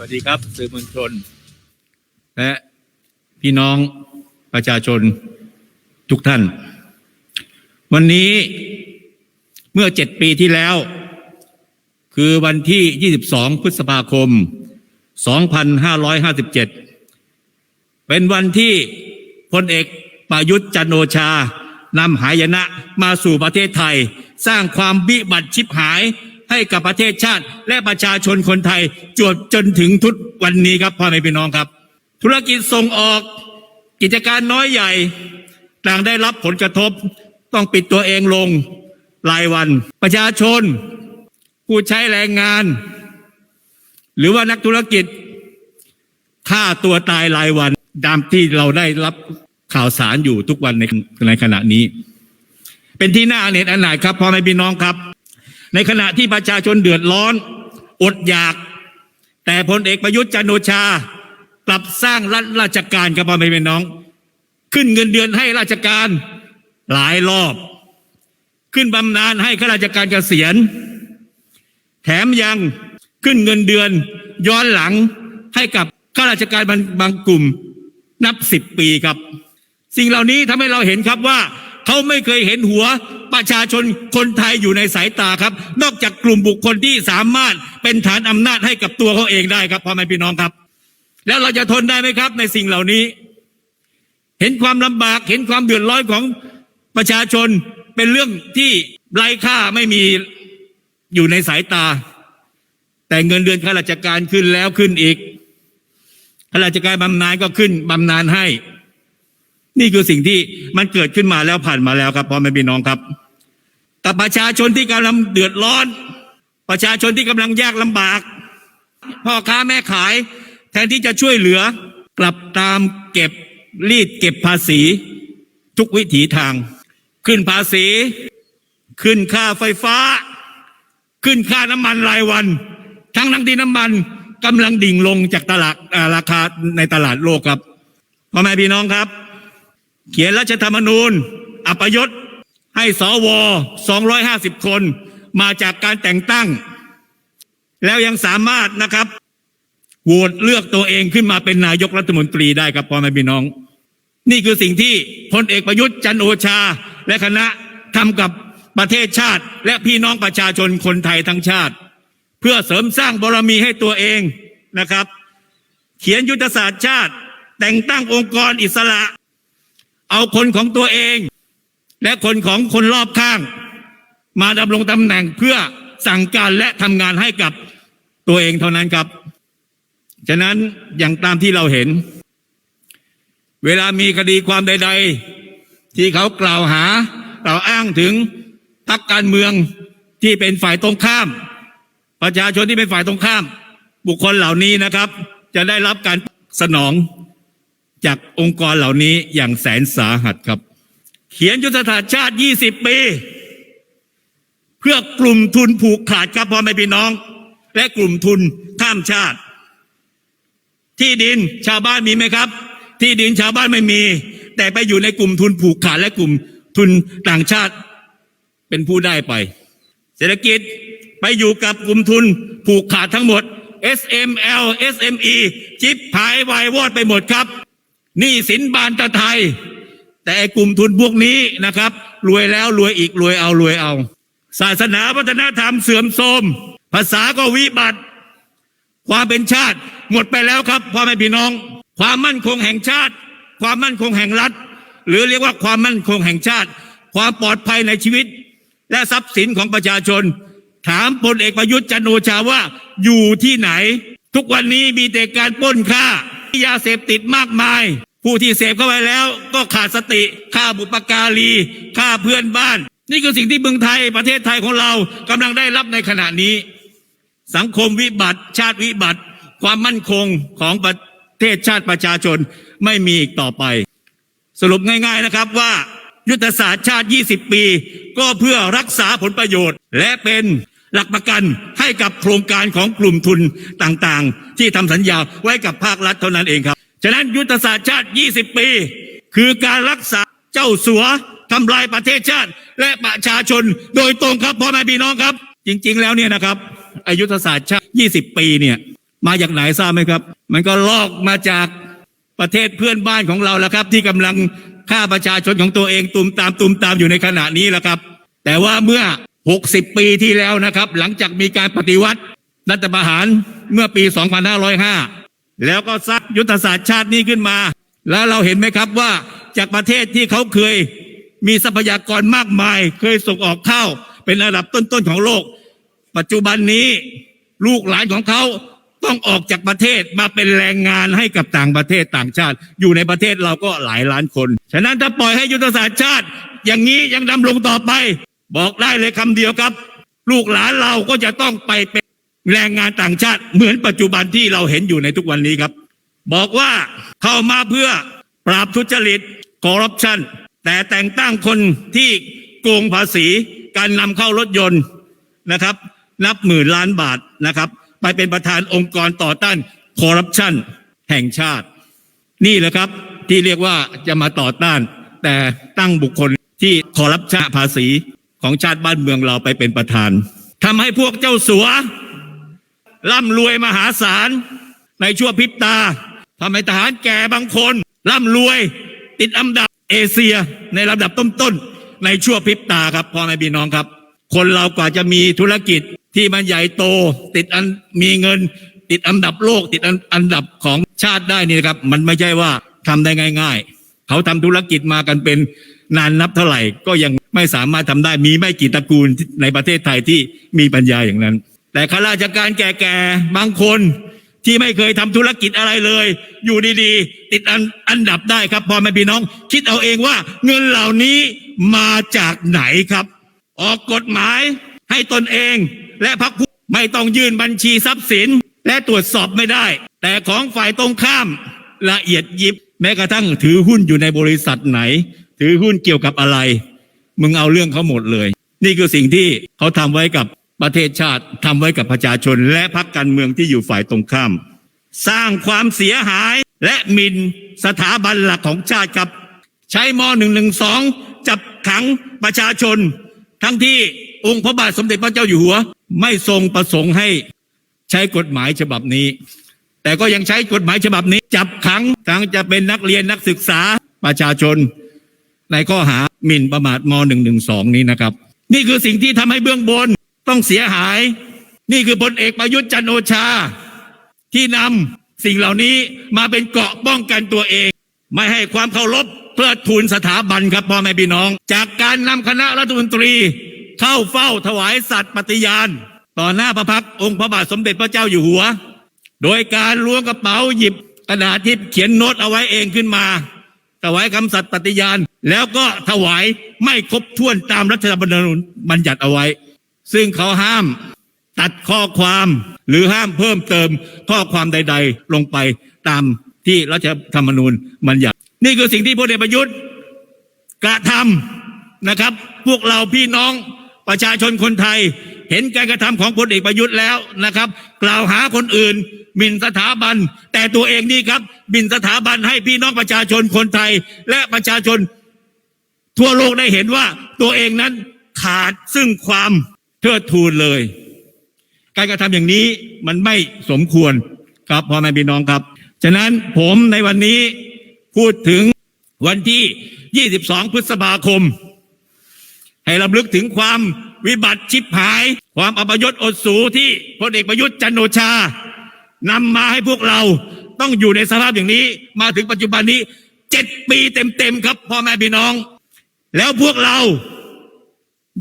วัสดีครับ สื่อมวลชน และพี่น้องประชาชนทุกท่าน วันนี้เมื่อเจ็ดปีที่แล้ว คือวันที่ 22 พฤษภาคม 2557 เป็นวันที่พลเอกประยุทธ์จันโอชานำหายนะมาสู่ประเทศไทย สร้างความวิบัติชิบหาย ให้กับประเทศชาติ และประชาชนคนไทยจวบจนถึงทุกวันนี้ครับพ่อแม่พี่น้องครับ ธุรกิจส่งออกกิจการน้อยใหญ่ต่างได้รับผลกระทบต้องปิดตัวเองลงรายวัน ประชาชน ผู้ใช้แรงงาน หรือว่านักธุรกิจฆ่าตัวตายรายวันตามที่เราได้รับข่าวสารอยู่ทุกวันในในขณะนี้ เป็นที่น่าอเนจอนาถครับพ่อแม่พี่น้องครับ ในขณะที่ประชาชนเดือดร้อน อดอยาก แต่พลเอกประยุทธ์จันโอชากลับสร้างรัฐราชการครับพ่อแม่พี่น้อง ขึ้นเงินเดือนให้ราชการหลายรอบ ขึ้นบำนาญให้ข้าราชการเกษียณ แถมยังขึ้นเงินเดือน ย้อนหลังให้กับข้าราชการบางกลุ่มนับสิบปีครับ สิ่งเหล่านี้ทำให้เราเห็นครับว่า เขาไม่เคยเห็นหัวประชาชนคนไทยอยู่ในสายตาครับ นอกจากกลุ่มบุคคลที่สามารถเป็นฐานอำนาจให้กับตัวเขาเองได้ครับพ่อแม่พี่น้องครับ แล้วเราจะทนได้ไหมครับในสิ่งเหล่านี้ เห็นความลำบากเห็นความเดือดร้อนของประชาชนเป็นเรื่องที่ไร้ค่าไม่มีอยู่ในสายตา แต่เงินเดือนข้าราชการขึ้นแล้วขึ้นอีกข้าราชการบำนาญก็ขึ้นบำนาญให้ นี่คือสิ่งที่มันเกิดขึ้นมาแล้วผ่านมาแล้วครับพ่อแม่พี่น้องครับ กับประชาชนที่กำลังเดือดร้อน ประชาชนที่กำลังยากลำบาก พ่อค้าแม่ขาย แทนที่จะช่วยเหลือ กลับตามเก็บรีดเก็บภาษี ทุกวิถีทาง ขึ้นภาษี ขึ้นค่าไฟฟ้า ขึ้นค่าน้ำมันรายวัน ทั้งทั้งที่น้ำมันกำลังดิ่งลงจากตลาดราคาในตลาดโลกครับพ่อแม่พี่น้องครับ เขียนรัฐธรรมนูญ อัปยศให้สว250 คน มาจากการแต่งตั้ง แล้วยังสามารถนะครับโหวตเลือกตัวเองขึ้นมาเป็นนายกรัฐมนตรีได้ครับพ่อแม่พี่น้อง นี่คือสิ่งที่พลเอกประยุทธ์จันโอชา และคณะทำกับประเทศชาติ และพี่น้องประชาชนคนไทยทั้งชาติ เพื่อเสริมสร้างบารมีให้ตัวเองนะครับ เขียนยุทธศาสตร์ชาติ แต่งตั้งองค์กรอิสระ เอาคนของตัวเอง และคนของคนรอบข้าง มาดำรงตำแหน่งเพื่อสั่งการและทำงานให้กับตัวเองเท่านั้นครับ ฉะนั้นอย่างตามที่เราเห็น เวลามีคดีความใด ๆ ที่เขากล่าวหา กล่าวอ้างถึงพรรคการเมืองที่เป็นฝ่ายตรงข้าม ประชาชนที่เป็นฝ่ายตรงข้าม บุคคลเหล่านี้นะครับ จะได้รับการสนอง จากองค์กรเหล่านี้อย่างแสนสาหัสครับ เขียนยุทธศาสตร์ชาติ 20 ปี เพื่อกลุ่มทุนผูกขาดครับพ่อแม่พี่น้อง และกลุ่มทุนข้ามชาติ ที่ดินชาวบ้านมีไหมครับ ที่ดินชาวบ้านไม่มี แต่ไปอยู่ในกลุ่มทุนผูกขาดและกลุ่มทุนต่างชาติเป็นผู้ได้ไป เศรษฐกิจไปอยู่กับกลุ่มทุนผูกขาดทั้งหมด SML SME จิบหายวายวอดไปหมดครับ หนี่สินบานตะไทย แต่ไอ้กลุ่มทุนพวกนี้นะครับ รวยแล้วรวยอีกรวยเอารวยเอา ศาสนาวัฒนธรรมเสื่อมโทรม ภาษาก็วิบัติ ความเป็นชาติ หมดไปแล้วครับพ่อแม่พี่น้อง ความมั่นคงแห่งชาติ ความมั่นคงแห่งรัฐ หรือเรียกว่าความมั่นคงแห่งชาติ ความปลอดภัยในชีวิต และทรัพย์สินของประชาชน ถามพลเอกประยุทธ์จันโอชาว่าอยู่ที่ไหน ทุกวันนี้มีแต่การป้นฆ่า ยาเสพติดมากมาย ผู้ที่เสพเข้าไปแล้ว ก็ขาดสติฆ่าบุปการีฆ่าเพื่อนบ้าน นี่คือสิ่งที่เมืองไทยประเทศไทยของเรากำลังได้รับในขณะนี้ สังคมวิบัติ ชาติวิบัติ ความมั่นคงของประเทศชาติประชาชนไม่มีอีกต่อไป สรุปง่ายๆนะครับว่ายุทธศาสตร์ชาติ 20 ปี ก็เพื่อรักษาผลประโยชน์ และเป็น หลักประกันให้กับโครงการของกลุ่มทุนต่างๆ ที่ทำสัญญาไว้กับภาครัฐเท่านั้นเองครับ ฉะนั้นยุทธศาสตร์ชาติ 20 ปี คือการรักษาเจ้าสัวทำลายประเทศชาติ และประชาชนโดยตรงครับพ่อแม่พี่น้องครับ จริง ๆ แล้วเนี่ยนะครับอายุทธศาสตร์ชาติ 20 ปีเนี่ยมาจากไหนทราบไหมครับ มันก็ลอกมาจากประเทศเพื่อนบ้านของเราแล้วครับ ที่กำลังฆ่าประชาชนของตัวเองตุมตามตุมตามอยู่ในขณะนี้แล้วครับ แต่ว่าเมื่อ 60 ปีที่แล้วนะครับ หลังจากมีการปฏิวัติรัฐประหารเมื่อปี 2505 แล้วก็สร้างยุทธศาสตร์ชาตินี้ขึ้นมา แล้วเราเห็นไหมครับว่าจากประเทศที่เขาเคยมีทรัพยากรมากมาย เคยส่งออกข้าวเป็นระดับต้นๆของโลก ปัจจุบันนี้ลูกหลานของเขาต้องออกจากประเทศมาเป็นแรงงานให้กับต่างประเทศต่างชาติ อยู่ในประเทศเราก็หลายล้านคน ฉะนั้นถ้าปล่อยให้ยุทธศาสตร์ชาติ อย่างนี้ยังดำรงต่อไป บอกได้เลยคำเดียวครับ ลูกหลานเราก็จะต้องไปเป็นแรงงานต่างชาติเหมือนปัจจุบันที่เราเห็นอยู่ในทุกวันนี้ครับ บอกว่าเข้ามาเพื่อปราบทุจริตคอร์รัปชันแต่แต่งตั้งคนที่โกงภาษีการนำเข้ารถยนต์นะครับ นับหมื่นล้านบาทนะครับ ไปเป็นประธานองค์กรต่อต้านคอร์รัปชันแห่งชาติ นี่แหละครับที่เรียกว่าจะมาต่อต้าน แต่ตั้งบุคคลที่คอร์รัปชันภาษี ของชาติบ้านเมืองเราไปเป็นประธานทำให้พวกเจ้าสัวร่ำรวยมหาศาลในชั่วพริบตาทำให้ทหารแก่บางคนร่ำรวย ติดอันดับเอเชียในลำดับต้นๆในชั่วพริบตาครับพ่อแม่พี่น้องครับ คนเรากว่าจะมีธุรกิจที่มันใหญ่โต ติดอันมีเงิน ติดอันดับโลก ติดอันดับของชาติได้นี่ครับ มันไม่ใช่ว่าทำได้ง่าย ๆ เขาทำธุรกิจมากันเป็น นานนับเท่าไหร่ก็ยังไม่สามารถทำได้มีไม่กี่ตระกูลในประเทศไทยที่มีปัญญาอย่างนั้น แต่ข้าราชการแก่ๆบางคนที่ไม่เคยทำธุรกิจอะไรเลย อยู่ดีๆ ติดอันอันดับได้ครับพ่อแม่พี่น้อง คิดเอาเองว่าเงินเหล่านี้มาจากไหนครับ ออกกฎหมายให้ตนเองและพรรคไม่ต้องยื่นบัญชีทรัพย์สิน และตรวจสอบไม่ได้ แต่ของฝ่ายตรงข้ามละเอียดยิบ แม้กระทั่งถือหุ้นอยู่ในบริษัทไหน ถือหุ้นเกี่ยวกับอะไร มึงเอาเรื่องเขาหมดเลย นี่คือสิ่งที่เขาทำไว้กับประเทศชาติทำไว้กับประชาชน และพรรคการเมืองที่อยู่ฝ่ายตรงข้าม สร้างความเสียหายและหมินสถาบันหลักของชาติครับ ใช้ม .112 จับขังประชาชน ทั้งที่องค์พระบาทสมเด็จพระเจ้าอยู่หัว ไม่ทรงประสงค์ให้ใช้กฎหมายฉบับนี้ แต่ก็ยังใช้กฎหมายฉบับนี้ จับขังทั้งจะเป็นนักเรียนนักศึกษาประชาชน ในข้อหาหมิ่นประมาทม .112 นี้นะครับ นี่คือสิ่งที่ทำให้เบื้องบนต้องเสียหาย นี่คือพลเอกประยุทธ์จันโอชา ที่นำสิ่งเหล่านี้มาเป็นเกราะป้องกันตัวเอง ไม่ให้ความเคารพเพื่อทูลสถาบันครับพ่อแม่พี่น้อง จากการนำคณะรัฐมนตรี เข้าเฝ้าถวายสัตย์ปฏิญาณ ต่อหน้าพระพักองค์พระบาทสมเด็จพระเจ้าอยู่หัว โดยการล้วงกระเป๋าหยิบกระดาษที่เขียนโน้ตเอาไว้เองขึ้นมา ถวายคำสัตย์ปฏิญาณ แล้วก็ถวายไม่ครบถ้วนตามรัฐธรรมนูญบัญญัติเอาไว้ ซึ่งเขาห้ามตัดข้อความหรือห้ามเพิ่มเติมข้อความใด ๆ ลงไปตามที่รัฐธรรมนูญบัญญัติ นี่คือสิ่งที่พลเอกประยุทธ์กระทำนะครับ พวกเราพี่น้องประชาชนคนไทย เห็นการกระทำของพลเอกประยุทธ์แล้วนะครับ กล่าวหาคนอื่นหมิ่นสถาบัน แต่ตัวเองนี่ครับหมิ่นสถาบันให้พี่น้องประชาชนคนไทย และประชาชน ทั่วโลกได้เห็นว่าตัวเองนั้นขาดซึ่งความเทิดทูนเลย การกระทำอย่างนี้มันไม่สมควรครับพ่อแม่พี่น้องครับ ฉะนั้นผมในวันนี้พูดถึงวันที่ 22 พฤษภาคม ให้รำลึกถึงความวิบัติชิบหาย ความอัปยศอดสูที่พลเอกประยุทธ์จันโอชานำมาให้พวกเราต้องอยู่ในสภาพอย่างนี้ มาถึงปัจจุบันนี้เจ็ดปีเต็มๆครับพ่อแม่พี่น้อง แล้วพวกเรา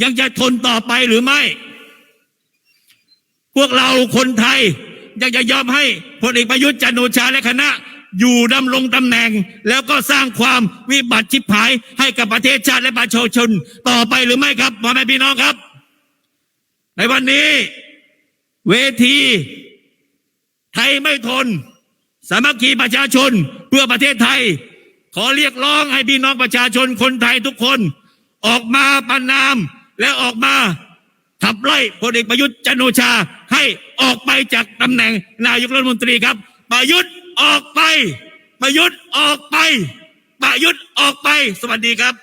ยังจะทนต่อไปหรือไม่ พวกเราคนไทยยังจะยอมให้พลเอกประยุทธ์จันโอชาและคณะ อยู่ดำรงตำแหน่ง แล้วก็สร้างความวิบัติชิบหายให้กับประเทศชาติและประชาชนต่อไปหรือไม่ครับพ่อแม่พี่น้องครับ ในวันนี้ เวที ไทยไม่ทน สามัคคีประชาชนเพื่อประเทศไทย ขอเรียกร้องให้พี่น้องประชาชนคนไทยทุกคน ออกมาประนามและออกมาขับไล่พลเอกประยุทธ์จันโอชาให้ออกไปจากตำแหน่งนายกรัฐมนตรีครับ ประยุทธ์ออกไป ประยุทธ์ออกไป ประยุทธ์ออกไป สวัสดีครับ